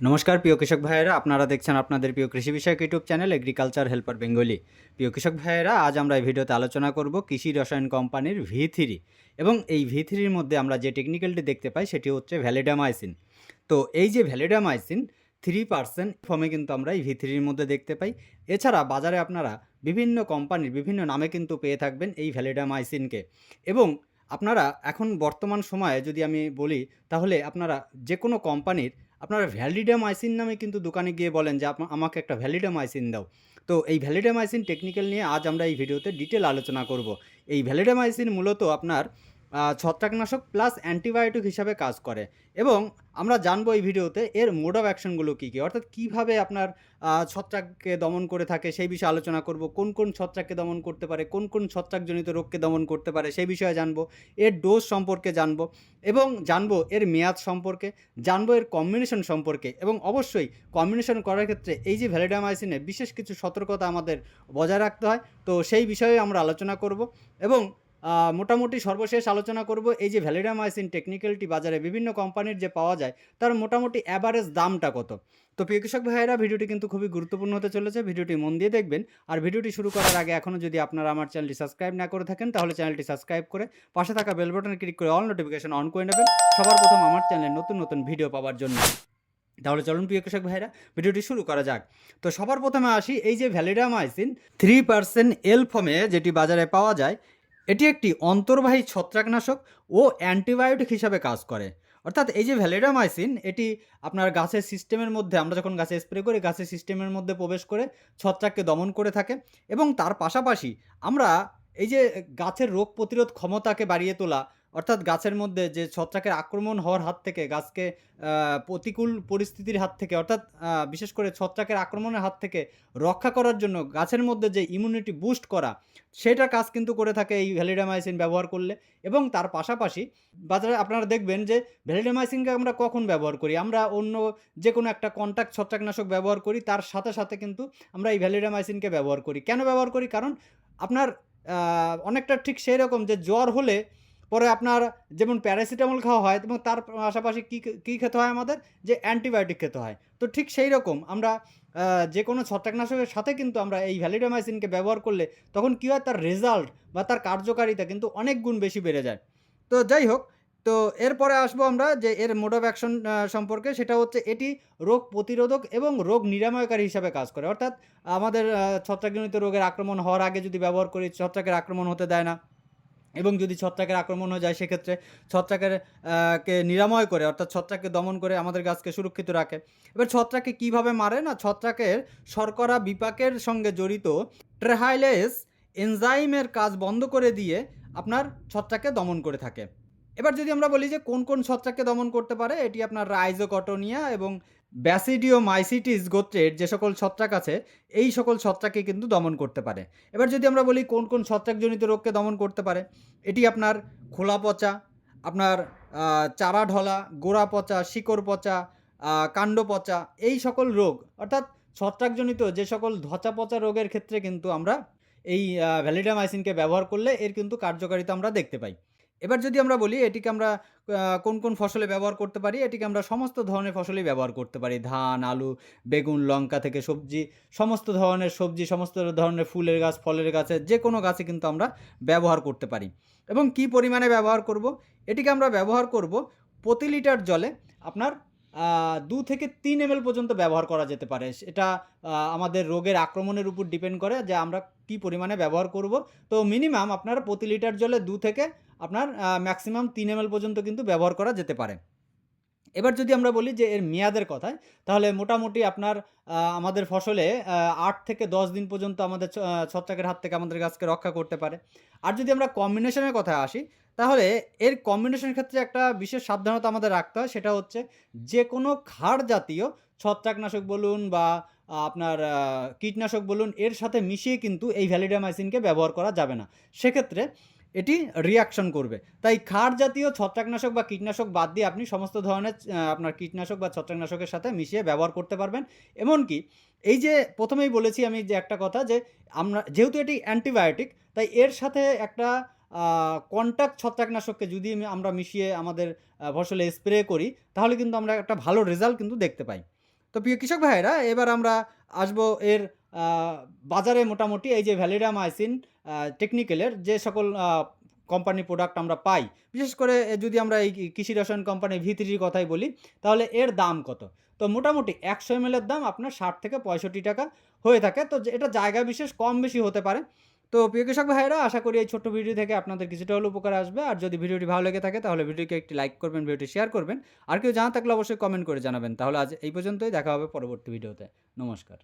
নমস্কার, প্রিয় কৃষক ভাইয়েরা। আপনারা দেখছেন আপনাদের প্রিয় কৃষি বিষয়ক YouTube channel agriculture helper Bengali. প্রিয় কৃষক ভাইয়েরা, আজ আমরা এই ভিডিওতে আলোচনা করব কৃষি রসায়ন কোম্পানির ভি থ্রি। এবং এই ভি থ্রির মধ্যে আমরা যে টেকনিক্যালটি দেখতে পাই, সেটি হচ্ছে ভ্যালিডামাইসিন। তো এই যে ভ্যালিডামাইসিন থ্রি পার্সেন্ট ফর্মে কিন্তু আমরা এই ভি থ্রির মধ্যে দেখতে পাই। এছাড়া বাজারে আপনারা বিভিন্ন কোম্পানির বিভিন্ন নামে কিন্তু পেয়ে থাকবেন এই ভ্যালিডামাইসিনকে। এবং আপনারা এখন বর্তমান সময়ে যদি আমি বলি, তাহলে আপনারা যে কোনো কোম্পানির আপনারা ভ্যালিডামাইসিন নামে কিন্তু দোকানে গিয়ে বলেন যে আমাকে একটা ভ্যালিডামাইসিন দাও। তো এই ভ্যালিডামাইসিন টেকনিক্যাল নিয়ে আজ আমরা এই ভিডিওতে ডিটেল আলোচনা করব। এই ভ্যালিডামাইসিন মূলত আপনার ছত্রাকনাশক প্লাস অ্যান্টিবায়োটিক হিসাবে কাজ করে। এবং আমরা জানব এই ভিডিওতে এর মোড অফ অ্যাকশনগুলো কী কী? অর্থাৎ কীভাবে আপনার ছত্রাককে দমন করে থাকে, সেই বিষয়ে আলোচনা করব। কোন কোন ছত্রাককে দমন করতে পারে, কোন কোন ছত্রাকজনিত রোগকে দমন করতে পারে, সেই বিষয়ে জানব। এর ডোজ সম্পর্কে জানব এবং জানব এর মেয়াদ সম্পর্কে, জানব এর কম্বিনেশন সম্পর্কে। এবং অবশ্যই কম্বিনেশন করার ক্ষেত্রে এই যে ভ্যালিডামাইসিনে বিশেষ কিছু সতর্কতা আমাদের বজায় রাখতে হয়। তো সেই বিষয়ে আমরা আলোচনা করব এবং মোটামুটি সর্বশেষ আলোচনা করব, এই যে ভ্যালিডামাইসিন টেকনিক্যালটি বাজারে বিভিন্ন কোম্পানির যে পাওয়া যায়, তার মোটামুটি অ্যাভারেজ দামটা কত? তো প্রিয় কৃষক ভাইয়েরা, ভিডিওটি কিন্তু খুবই গুরুত্বপূর্ণ হতে চলেছে। ভিডিওটি মন দিয়ে দেখবেন। আর ভিডিওটি শুরু করার আগে এখনও যদি আপনারা আমার চ্যানেলটি সাবস্ক্রাইব না করে থাকেন, তাহলে চ্যানেলটি সাবস্ক্রাইব করে পাশে থাকা বেল বাটনে ক্লিক করে অল নোটিফিকেশন অন করে নেবেন। সবার প্রথম আমার চ্যানেলে নতুন নতুন ভিডিও পাওয়ার জন্য। তাহলে চলুন প্রিয় কৃষক ভাইরা ভিডিওটি শুরু করা যাক। তো সবার প্রথমে আসি, এই যে ভ্যালিডামাইসিন থ্রি পার্সেন্ট এল যেটি বাজারে পাওয়া যায় এটি একটি অন্তর্বাহী ছত্রাকনাশক ও অ্যান্টিবায়োটিক হিসাবে কাজ করে। অর্থাৎ এই যে ভ্যালিডামাইসিন, এটি আপনার গাছের সিস্টেমের মধ্যে, আমরা যখন গাছে স্প্রে করি, গাছের সিস্টেমের মধ্যে প্রবেশ করে ছত্রাককে দমন করে থাকে এবং তার পাশাপাশি আমরা এই যে গাছের রোগ প্রতিরোধ ক্ষমতাকে বাড়িয়ে তোলা অর্থাৎ গাছের মধ্যে যে ছত্রাকের আক্রমণ হওয়ার হাত থেকে, গাছকে প্রতিকূল পরিস্থিতির হাত থেকে, অর্থাৎ বিশেষ করে ছত্রাকের আক্রমণের হাত থেকে রক্ষা করার জন্য গাছের মধ্যে যে ইমিউনিটি বুস্ট করা সেটা কাজ কিন্তু করে থাকে এই ভ্যালিডামাইসিন ব্যবহার করলে। এবং তার পাশাপাশি বাজারে আপনারা দেখবেন যে ভ্যালিডামাইসিনকে আমরা কখন ব্যবহার করি? আমরা অন্য যে কোনো একটা কন্ট্যাক্ট ছত্রাকনাশক ব্যবহার করি, তার সাথে সাথে কিন্তু আমরা এই ভ্যালিডামাইসিনকে ব্যবহার করি। কেন ব্যবহার করি? কারণ আপনার অনেকটা ঠিক সেই রকম যে জ্বর হলে পরে আপনার যেমন প্যারাসিটামল খাওয়া হয় এবং তার পাশাপাশি কী কী খেতে হয় আমাদের? যে অ্যান্টিবায়োটিক খেতে হয়। তো ঠিক সেই রকম আমরা যে কোনো ছত্রাকনাশকের সাথে কিন্তু আমরা এই ভ্যালিডামাইসিনকে ব্যবহার করলে তখন কী হয়? তার রেজাল্ট বা তার কার্যকারিতা কিন্তু অনেক গুণ বেশি বেড়ে যায়। তো যাই হোক, তো এরপরে আসব আমরা যে এর মোড অফ অ্যাকশন সম্পর্কে। সেটা হচ্ছে এটি রোগ প্রতিরোধক এবং রোগ নিরাময়কারী হিসাবে কাজ করে। অর্থাৎ আমাদের ছত্রাকজনিত রোগের আক্রমণ হওয়ার আগে যদি ব্যবহার করি, ছত্রাকের আক্রমণ হতে দেয় না। এবং যদি ছত্রাকের আক্রমণ হয়ে যায়, সেক্ষেত্রে ছত্রাকের কে নিরাময় করে, অর্থাৎ ছত্রাককে দমন করে আমাদের গাছকে সুরক্ষিত রাখে। এবার ছত্রাককে কীভাবে মারে না? ছত্রাকের শর্করা বিপাকের সঙ্গে জড়িত ট্রেহাইলেস এনজাইমের কাজ বন্ধ করে দিয়ে আপনার ছত্রাককে দমন করে থাকে। এবার যদি আমরা বলি যে কোন কোন ছত্রাককে দমন করতে পারে, এটি আপনার রাইজোকটনিয়া এবং ব্যাসিডিও মাইসিটিস গোত্রের যে সকল ছত্রাক আছে, এই সকল ছত্রাককে কিন্তু দমন করতে পারে। এবার যদি আমরা বলি কোন কোন ছত্রাকজনিত রোগকে দমন করতে পারে, এটি আপনার খোলা পচা, আপনার চারা ঢলা, গোড়া পচা, শিকড় পচা কাণ্ড পচা, এই সকল রোগ, অর্থাৎ ছত্রাকজনিত যে সকল ধচা পচা রোগের ক্ষেত্রে কিন্তু আমরা এই ভ্যালিডামাইসিনকে ব্যবহার করলে এর কিন্তু কার্যকারিতা আমরা দেখতে পাই। এবার যদি আমরা বলি এটিকে আমরা কোন কোন ফসলে ব্যবহার করতে পারি, এটিকে আমরা সমস্ত ধরনের ফসলেই ব্যবহার করতে পারি। ধান, আলু, বেগুন, লঙ্কা থেকে সবজি, সমস্ত ধরনের সবজি, সমস্ত ধরনের ফুলের গাছ, ফলের গাছে, যে কোনো গাছে কিন্তু আমরা ব্যবহার করতে পারি। এবং কি পরিমাণে ব্যবহার করব? এটিকে আমরা ব্যবহার করব প্রতি লিটার জলে আপনার দু থেকে তিন এম পর্যন্ত ব্যবহার করা যেতে পারে। এটা আমাদের রোগের আক্রমণের উপর ডিপেন্ড করে যে আমরা কি পরিমাণে ব্যবহার করব। তো মিনিমাম আপনার প্রতি লিটার জলে দু থেকে আপনার ম্যাক্সিমাম তিন এম পর্যন্ত কিন্তু ব্যবহার করা যেতে পারে। এবার যদি আমরা বলি যে এর মেয়াদের কথায়, তাহলে মোটামুটি আপনার আমাদের ফসলে আট থেকে দশ দিন পর্যন্ত আমাদের ছত্রাকের হাত থেকে আমাদের গাছকে রক্ষা করতে পারে। আর যদি আমরা কম্বিনেশনের কথায় আসি, তাহলে এর কম্বিনেশনের ক্ষেত্রে একটা বিশেষ সাবধানতা আমাদের রাখতে হয়, সেটা হচ্ছে যে কোনো ক্ষার জাতীয় ছত্রাকনাশক বলুন বা আপনার কীটনাশক বলুন, এর সাথে মিশিয়ে কিন্তু এই ভ্যালিডামাইসিনকে ব্যবহার করা যাবে না। সেক্ষেত্রে এটি রিয়াকশন করবে। তাই ক্ষার জাতীয় ছত্রাকনাশক বা কীটনাশক বাদ দিয়ে আপনি সমস্ত ধরনের আপনার কীটনাশক বা ছত্রাকনাশকের সাথে মিশিয়ে ব্যবহার করতে পারবেন। এমনকি এই যে প্রথমেই বলেছি আমি যে একটা কথা যে আমরা, যেহেতু এটি অ্যান্টিবায়োটিক তাই এর সাথে একটা কন্ট্যাক্ট ছত্রাকনাশককে যদি আমরা মিশিয়ে আমাদের ফসলে স্প্রে করি, তাহলে কিন্তু আমরা একটা ভালো রেজাল্ট কিন্তু দেখতে পাই। তো প্রিয় কৃষক ভাইয়েরা, এবার আমরা আসব এর বাজারে মোটামুটি এই যে ভ্যালিডামাইসিন টেকনিক্যালের যে সকল কোম্পানি প্রোডাক্ট আমরা পাই, বিশেষ করে যদি আমরা এই কৃষি রসায়ন কোম্পানি ভি থ্রির কথাই বলি, তাহলে এর দাম কত? তো মোটামুটি একশো এম দাম আপনার ষাট থেকে পঁয়ষট্টি টাকা হয়ে থাকে। তো এটা জায়গা বিশেষ কম বেশি হতে পারে। তো প্রিয় কৃষক ভাইয়েরা, আশা করি এই ছোট্ট ভিডিও থেকে আপনাদের কিছুটা হলেও উপকার আসবে। আর যদি ভিডিওটি ভালো লেগে থাকে, তাহলে ভিডিওকে একটি লাইক করবেন, ভিডিওটি শেয়ার করবেন। আর কেউ জানা থাকলে অবশ্যই কমেন্ট করে জানাবেন। তাহলে আজ এই পর্যন্তই, দেখা হবে পরবর্তী ভিডিওতে। নমস্কার।